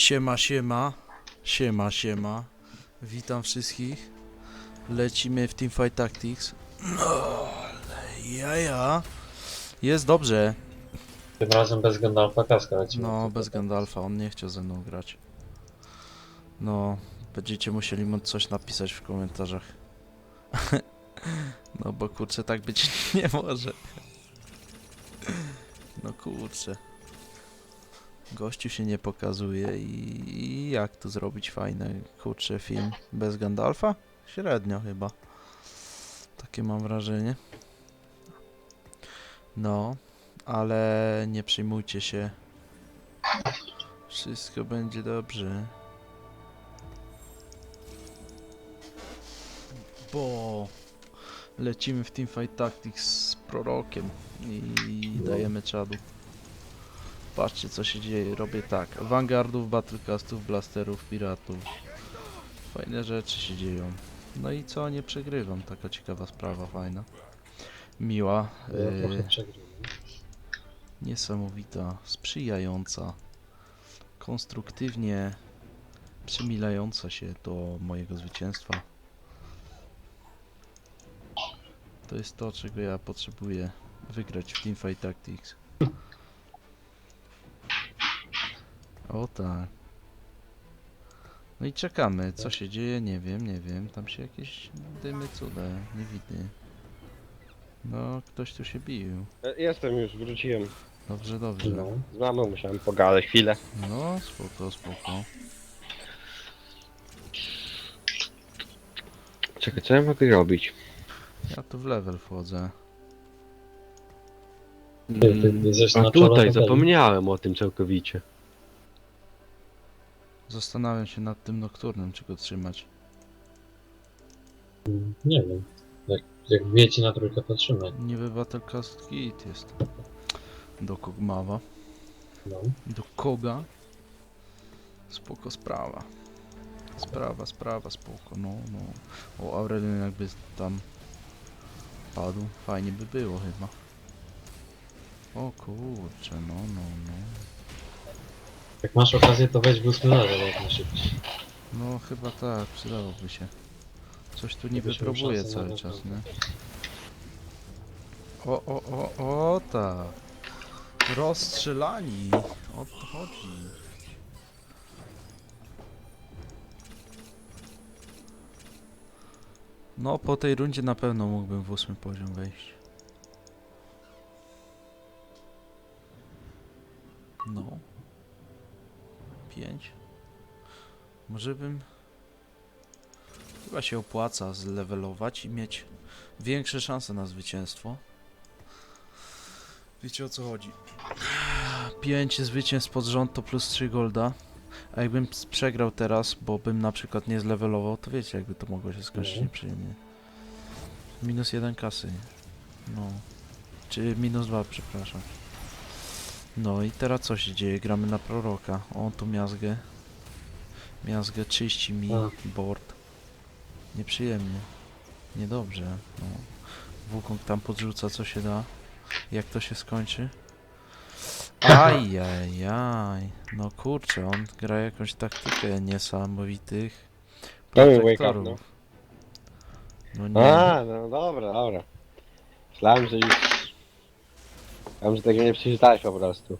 Siema, siema. Siema, siema. Witam wszystkich. Lecimy w Teamfight Tactics. No, ale jaja. Jest dobrze. Tym razem bez Gandalfa kaska lecimy. No, bez Gandalfa, on nie chciał ze mną grać. No, będziecie musieli mu coś napisać w komentarzach. No bo kurczę, tak być nie może. No kurczę. Gościu się nie pokazuje i, i jak tu zrobić fajny, kurczę, film bez Gandalfa? Średnio chyba. Takie mam wrażenie. No, ale nie przejmujcie się. Wszystko będzie dobrze. Bo lecimy w Teamfight Tactics z prorokiem i dajemy czadu. Patrzcie co się dzieje, robię tak. Vanguardów, Battlecastów, Blasterów, Piratów. Fajne rzeczy się dzieją. No i co, nie przegrywam, taka ciekawa sprawa, fajna. Miła. Yy, niesamowita, sprzyjająca, konstruktywnie przymilająca się do mojego zwycięstwa. To jest to, czego ja potrzebuję wygrać w Teamfight Tactics. O tak. No i czekamy, co się dzieje, nie wiem, nie wiem, tam się jakieś dymy cuda, nie widzę. No, ktoś tu się bił. E, Jestem już, wróciłem. Dobrze, dobrze. No. Z mamą musiałem pogadać chwilę. No, spoko, spoko. Czekaj, co ja mogę robić? Ja tu w level wchodzę. Ty, ty, ty żeś A na czole tutaj, zapomniałem o tym całkowicie. Zastanawiam się nad tym nocturnym, czy go trzymać. Nie wiem. Jak, jak wiecie na trójkę to trzymaj. Niby Battlecast Kit jest. Do Kogmawa. No. Do Koga. Spoko sprawa. Sprawa, sprawa, spoko, no, no. O, Aurelion jakby tam padł, fajnie by było chyba. O kurczę, no, no, no. Jak masz okazję to weź w ósmy level jak najszybciej. No chyba tak, przydałoby się. Coś tu niby Żebyś miał próbuję szansę cały na czas, nie? O, o, o, o, tak. Rozstrzelani. O to chodzi. No, po tej rundzie na pewno mógłbym w ósmy poziom wejść. 5. Może bym... Chyba się opłaca zlevelować i mieć większe szanse na zwycięstwo. Wiecie o co chodzi. 5 zwycięstw pod rząd to plus 3 golda. A jakbym przegrał teraz, bo bym na przykład nie zlevelował, to wiecie jakby to mogło się skończyć mhm. nieprzyjemnie. Minus 1 kasy. No. Czy minus 2, przepraszam. No i teraz co się dzieje? Gramy na proroka. O, tu miazgę. Miazgę czyści mi A. board. Nieprzyjemnie. Niedobrze. No. Wukong tam podrzuca co się da. Jak to się skończy? Ajajaj. No kurczę, on gra jakąś taktykę niesamowitych protektorów. No nie. A, no dobra, dobra. Myślałem, że już... Myślałem, że tego nie przeczytałeś po prostu.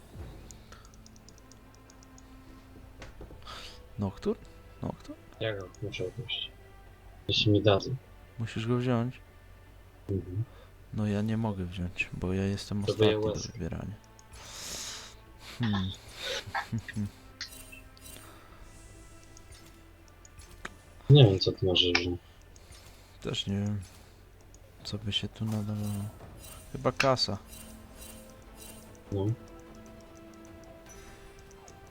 Noctur? Noctur? Ja go muszę opuścić. Jeśli mi dadzą. Musisz go wziąć. Mhm. No ja nie mogę wziąć, bo ja jestem To ostatni do wybierania. Hmm. Nie wiem co ty możesz wziąć. Też nie wiem, co by się tu nadawało. Chyba kasa. No.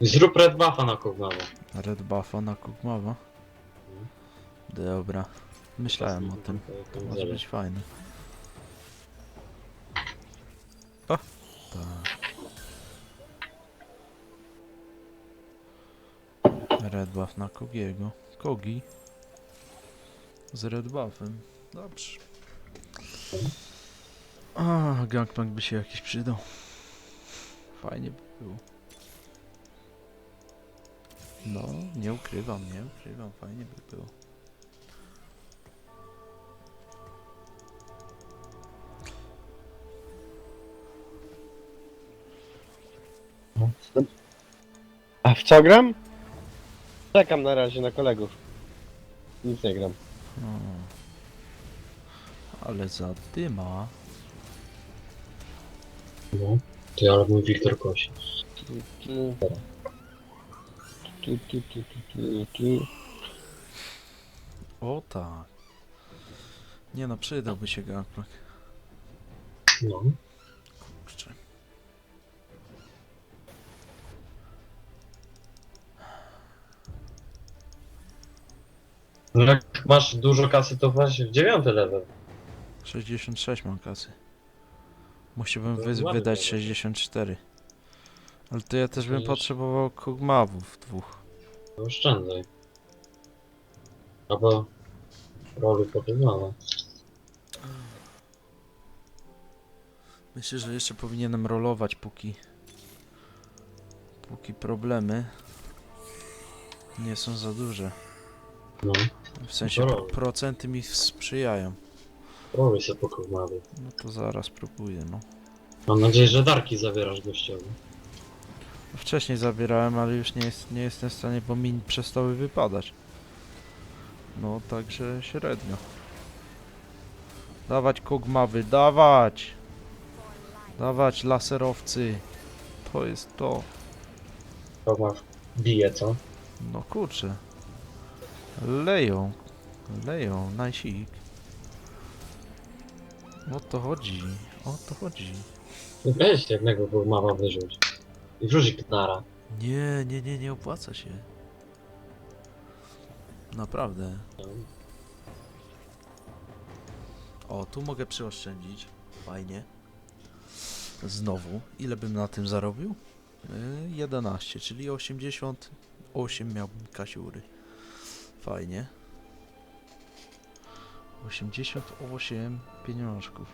Zrób red buffa na Kogmawa. Red buffa na Kugmawa. Dobra. Myślałem o tym. To może być fajne. O! Tak. Red buff na Kogiego. Kogi. Z red buffem. Dobrze. A, gangplank by się jakiś przydał. Fajnie by było. No, nie ukrywam, nie ukrywam, fajnie by było. A w co gram? Czekam na razie na kolegów. Nic nie gram. Hmm. Ale za dyma. No. Ty, ale mój Wiktor kosi. Tu, tu. Tu, tu, tu, tu. O tak. Nie no, przydałby się gangplank. No. Kurczę. No jak masz dużo kasy, to właśnie w dziewiąty level. 66 mam kasy. Musiałbym No, wy wydać to 64. Ale to ja też bym Widzisz? potrzebował kogmawów dwóch. Oszczędzaj. Albo rolu porównała. Myślę, że jeszcze powinienem rolować póki... Póki problemy nie są za duże. No. W sensie roluj. procenty mi sprzyjają. Roluj się porównali. No to zaraz próbuję, no. Mam nadzieję, że darki zabierasz gościowi. Wcześniej zabierałem, ale już nie, jest, nie jestem w stanie, bo mi przestały wypadać. No, także średnio. Dawać kogmawy, dawać! Dawać laserowcy. To jest to. Ma bije, co? No kurczę. Leją. Leją, najsik. O to chodzi. O to chodzi. Weź jednego górmawa wyrzuć. I wrzuć gnara. Nie, nie, nie, nie opłaca się. Naprawdę. No. O, tu mogę przyoszczędzić. Fajnie. Znowu. Ile bym na tym zarobił? Yy, 11, czyli 88 miałbym kasiury. Fajnie. 88 pieniążków.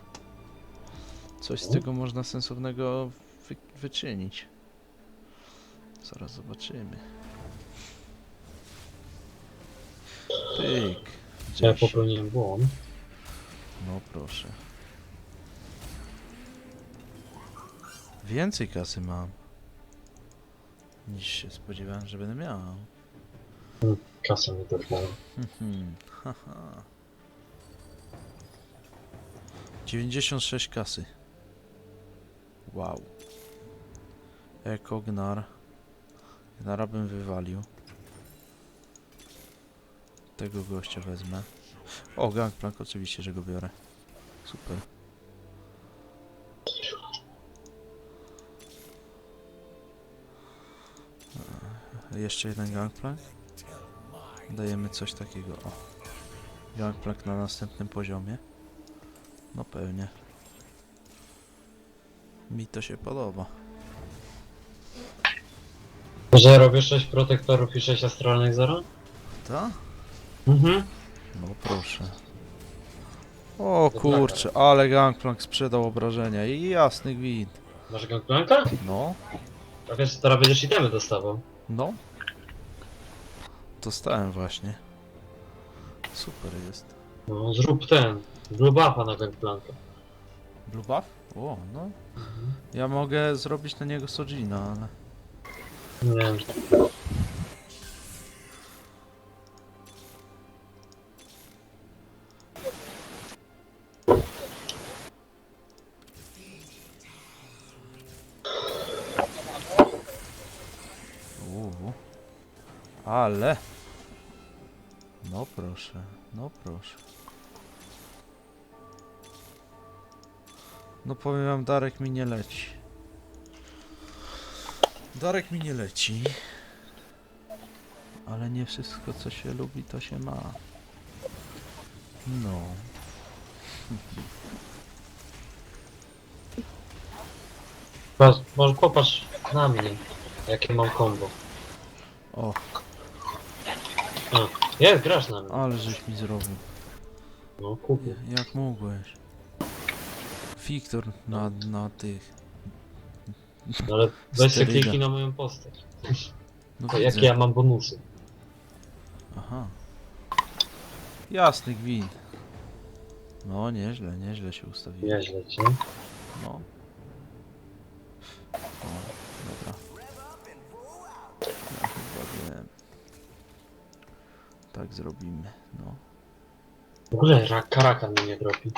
Coś z tego można sensownego wy wyczynić. Zaraz zobaczymy. Pyk. Ja Gdzieś. popełniłem błąd. No proszę. Więcej kasy mam. Niż się spodziewałem, że będę miał. Kasa mi dotknęła. Mhm, haha. 96 kasy. Wow. Eko Gnar. Gnara bym wywalił. Tego gościa wezmę. O, Gangplank oczywiście, że go biorę. Super. E, Jeszcze jeden Gangplank. Dajemy coś takiego. O. Gangplank na następnym poziomie. No pewnie. Mi to się podoba. Że robię 6 protektorów i 6 astralnych zero? Ta? Mhm. No proszę. O kurczę, ale Gangplank sprzedał obrażenia. I jasny gwint. Masz gangplanka? No, A wiesz, teraz będziesz itemy dostawał. no. Dostałem właśnie. Super jest. No, zrób ten. Blue buffa na gangplanka. Blue buff? O, no. Ja mogę zrobić na niego Sojina, ale... Nie wiem. Uuu. Ale. No proszę, no proszę. No powiem wam, Darek mi nie leci. Darek mi nie leci. Ale nie wszystko co się lubi to się ma. No. Pas- Może popatrz na mnie, jakie mam combo. O, Jest, grasz na mnie. ale żeś mi zrobił. No, kupię. Jak mogłeś? Wiktor na, na tych. No, ale weź Steryda. kliknij na moją postać. No To jakie ja mam bonusy? Aha. Jasny gwint. No, nieźle, nieźle się ustawiłem. Nieźle ci. No. Tak zrobimy, no. W ogóle rak, mnie nie dropi.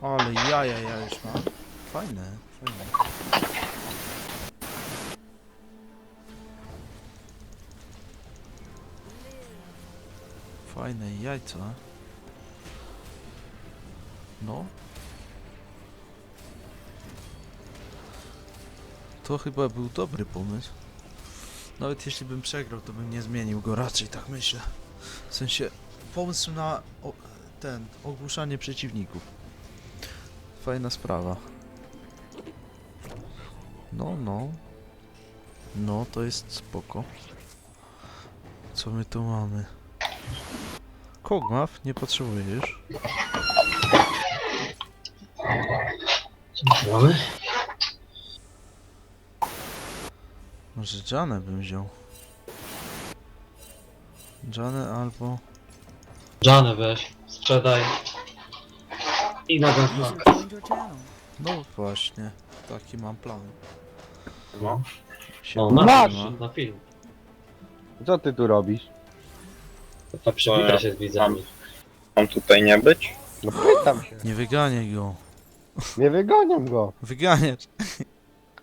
O. Ale jaja ja już mam. Fajne, fajne. Fajne jajca. No. To chyba był dobry pomysł. Nawet jeśli bym przegrał, to bym nie zmienił go raczej, tak myślę. W sensie, pomysł na o, ten, ogłuszanie przeciwników. Fajna sprawa. No, no. No, to jest spoko. Co my tu mamy? Kogmaw, nie potrzebujesz. Co mamy? Może Janę bym wziął. Janę albo... Janę weź, sprzedaj. I na ten. No właśnie, taki mam plan. No. Się O, bawi, na no. film, na film. Co ty tu robisz? To przywita się z widzami. Mam tutaj nie być? No pytam się. Nie wyganiaj go. Nie wygoniam go. Wyganiać.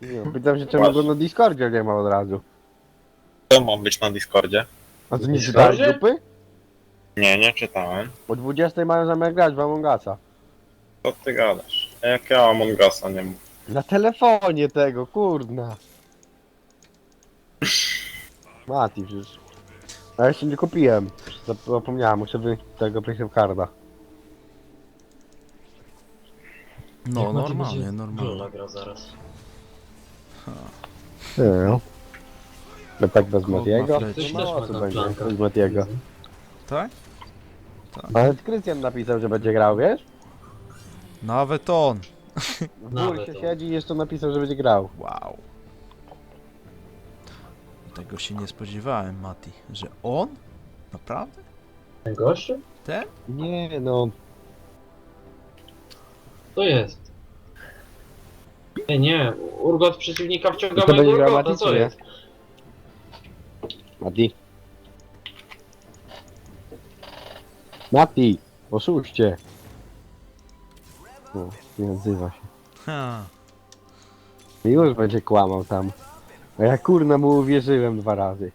Nie, pytam się, czemu go na Discordzie nie ma od razu. To mam być na Discordzie? A ty nie Discordzie? czytałeś grupy? Nie, nie czytałem. O 20 mają zamiar grać w Among Usa. Co ty gadasz? Jak ja Among Usa nie mam. Na telefonie tego, kurna. Mati przecież. A ja jeszcze nie kupiłem. Zap- Zapomniałem, muszę wyjść tego PlayStation Carda. No, Jak normalnie, będzie normalnie. Lola gra zaraz. No. No tak bez Kurwa, Matiego? Ktoś No też mało ma co tam będzie bez Matiego. Tak? Ale Krystian napisał, że będzie grał, wiesz? Nawet on. W Nawet bursie on. siedzi i jeszcze napisał, że będzie grał. Wow. Tego się nie spodziewałem, Mati. Że on? Naprawdę? Ten gościu? Ten? Nie no, To jest. Nie, nie, urgot przeciwnika wciąga to będzie mojego grał urgota, Mati, co czy nie? jest? Mati. Mati, oszuście. No, nie odzywa się. Ha. I Już będzie kłamał tam. A ja kurna mu uwierzyłem dwa razy.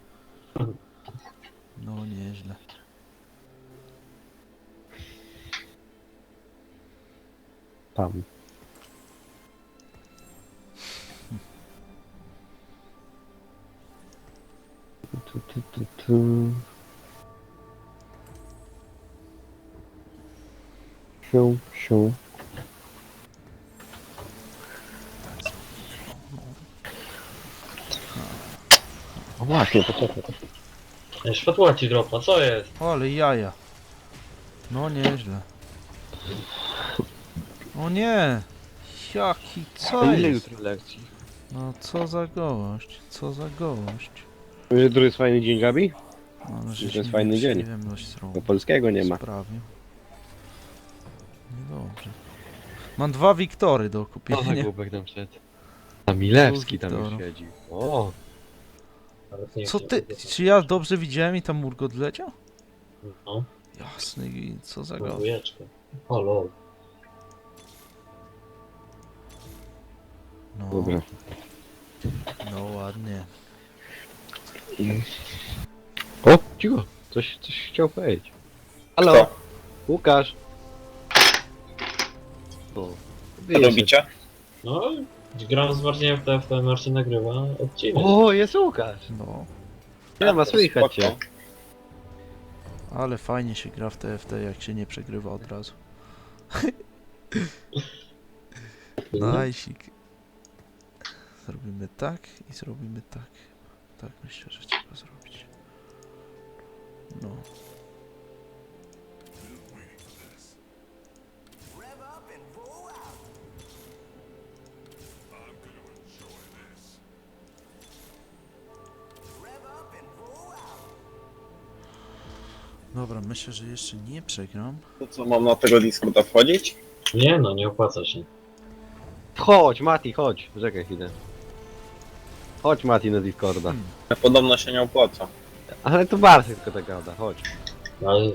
No nieźle. Tam. Tu, tu, tu, tu. Siu, siu. O właśnie, poczekaj. Ej, Światła ci dropa, co jest? Ale jaja. No nieźle. O nie! Jaki, co jest? lekcji? No co za gość, co za gość. Jutro jest fajny dzień, Gabi? No, To żeś jest mi fajny dzień. Przyjemność zrobił. Bo polskiego nie ma. Sprawił. Niedobrze. Mam dwa Wiktory do kupienia. głupek tam szedł. A Milewski tam Wiktorów. już siedzi. O, Co ty, czy ja dobrze widziałem i tam Murgot leciał? No, Jasny, co za gość. dwójeczkę. O lol. No, Dobra. no ładnie. O, cicho. Coś, coś chciał powiedzieć. Halo, Kto? Łukasz. O, Co robicie? No, gram z Marcinem w TFT, Marcin nagrywa odcinek. O, jest Łukasz. No, Nie ma, słychać cię. Spoko. ale fajnie się gra w TFT, jak się nie przegrywa od razu. Najsik. Zrobimy tak i zrobimy tak. Tak myślę, że trzeba zrobić. No. Dobra, myślę, że jeszcze nie przegram. To co, mam na tego Discorda wchodzić? Nie no, nie opłaca się. Chodź, Mati, chodź. Czekaj chwilę. Chodź, Mati, na Discorda. Hmm. Podobno się nie opłaca. Ale to Bartek tylko tak gada, chodź. Ale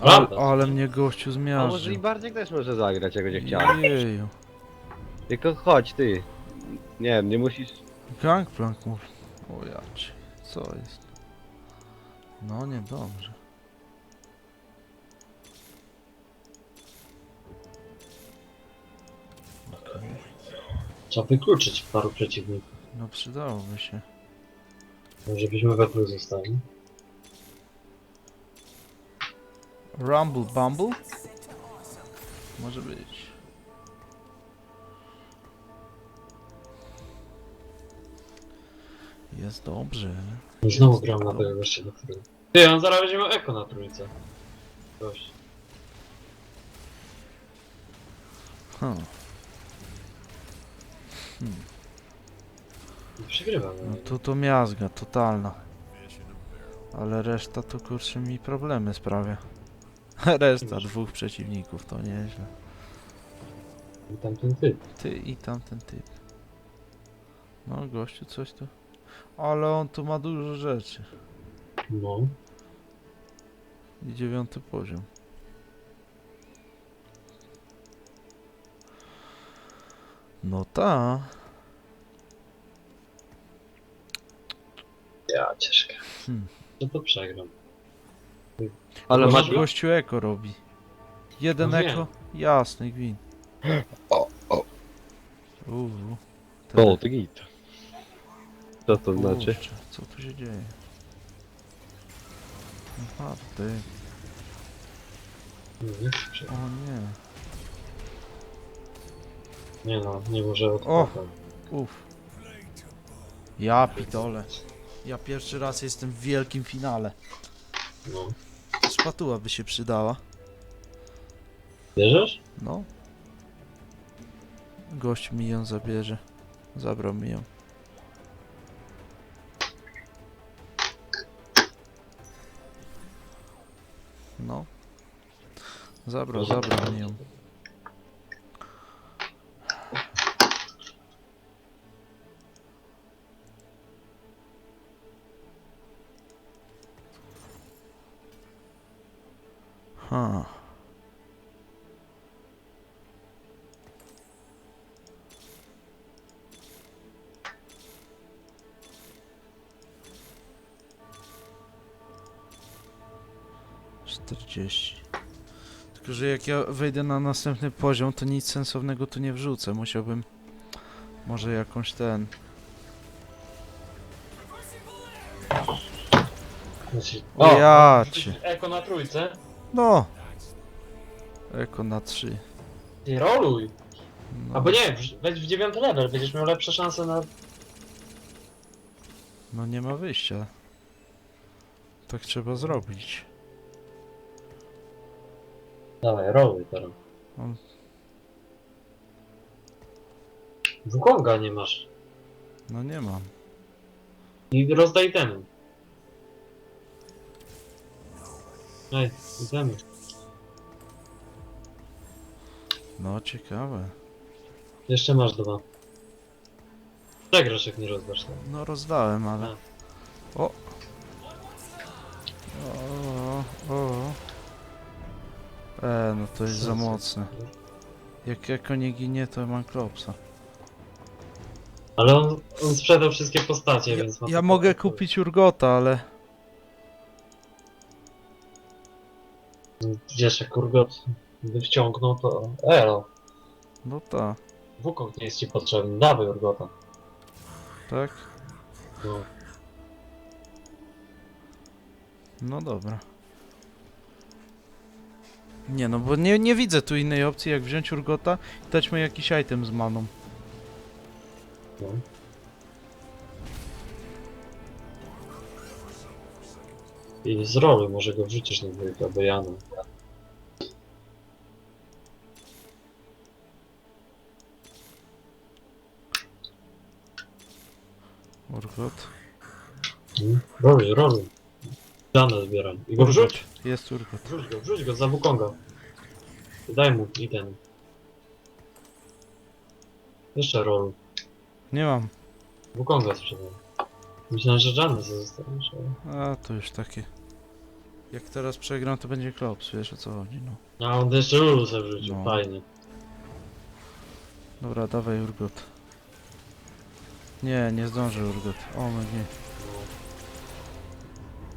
Ale, ale mnie gościu A może i zmiażdżył. Bartek też może zagrać, jak będzie chciał. Jeju. Tylko chodź, ty. Nie wiem, nie musisz... Gangplank mówi. O jacie, co jest? No niedobrze. Okej. trzeba wykluczyć paru przeciwników. No przydałoby się. Żebyśmy we plus zostali. Rumble Bumble? Może być. Jest dobrze. I znowu gram na tego gościa na trójce. Ty, on zaraz będzie miał eko na trójce. Gość. Huh. I przegrywa. No to to miazga totalna. Ale reszta to kurczę mi problemy sprawia. Reszta dwóch przeciwników to nieźle. I tamten typ. Ty i tamten typ. No gościu coś tu. Ale on tu ma dużo rzeczy. No. I dziewiąty poziom. No ta. Ja ciężko. Hmm. No to przegram. Ale masz... go? Gościu eko robi. Jeden No wiem. eko? Jasny gwin. O, o. Uuu. O, to git. Co to znaczy? Kurczę, co tu się dzieje? Aha, ty. Nie. O nie. Nie no, nie może O! odpłakać. Uff. Ja pitole. Ja pierwszy raz jestem w wielkim finale. No. Szpatuła by się przydała. Bierzesz? No. Gość mi ją zabierze. Zabrał mi ją. No. Zabrał, zabrał mi ją. 40. Tylko, że jak ja wejdę na następny poziom, to nic sensownego tu nie wrzucę. Musiałbym może jakąś ten... O, ja no, cię. Eko na trójce? No. Eko na trzy. Ty roluj. No. Albo nie, wejdź w dziewiąty level, będziesz miał lepsze szanse na... No nie ma wyjścia. Tak trzeba zrobić. Dawaj, roluj teraz. On- Wukonga nie masz. No nie mam. I rozdaj temu. Ej, idziemy. No ciekawe. Jeszcze masz dwa. Przegrasz jak nie rozdasz tego. No rozdałem, ale... A. O! O, o. E, no to jest za mocne. Jak jako nie ginie, to mam klopsa. Ale on, on sprzedał wszystkie postacie, Ja, więc... ma ja to- mogę kupić Urgota, ale... Wiesz, jak Urgot by wciągnął, to... Elo, No ta, Wukong nie jest ci potrzebny, dawaj Urgota. tak? No. No dobra. Nie no, bo nie, nie widzę tu innej opcji jak wziąć Urgota i dać mu jakiś item z maną. no. I z roli może go wrzucisz na dwójkę, bo Jana. Urgot. Roluj, roluj. Janę zbieram. I go wrzuć. Jest Urgot. Wrzuć go, wrzuć go za Wukonga. Daj mu i ten. Jeszcze rolu. Nie mam. Wukonga sprzedaj. Myślałem, że Janny zostawisz, ale... A, to już takie. Jak teraz przegram, to będzie klops, wiesz o co chodzi, no. A on jeszcze Lulu sobie wrzucił, No. fajnie. Dobra, dawaj Urgot. Nie, nie zdąży Urgot. O, my nie.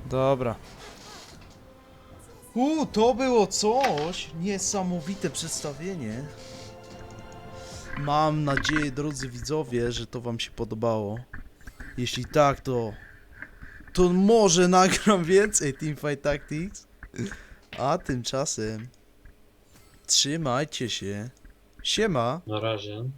Dobra. U, to było coś! Niesamowite przedstawienie. Mam nadzieję, drodzy widzowie, że to wam się podobało. Jeśli tak, to... To może nagram więcej Teamfight Tactics. A tymczasem... Trzymajcie się. Siema. Na razie.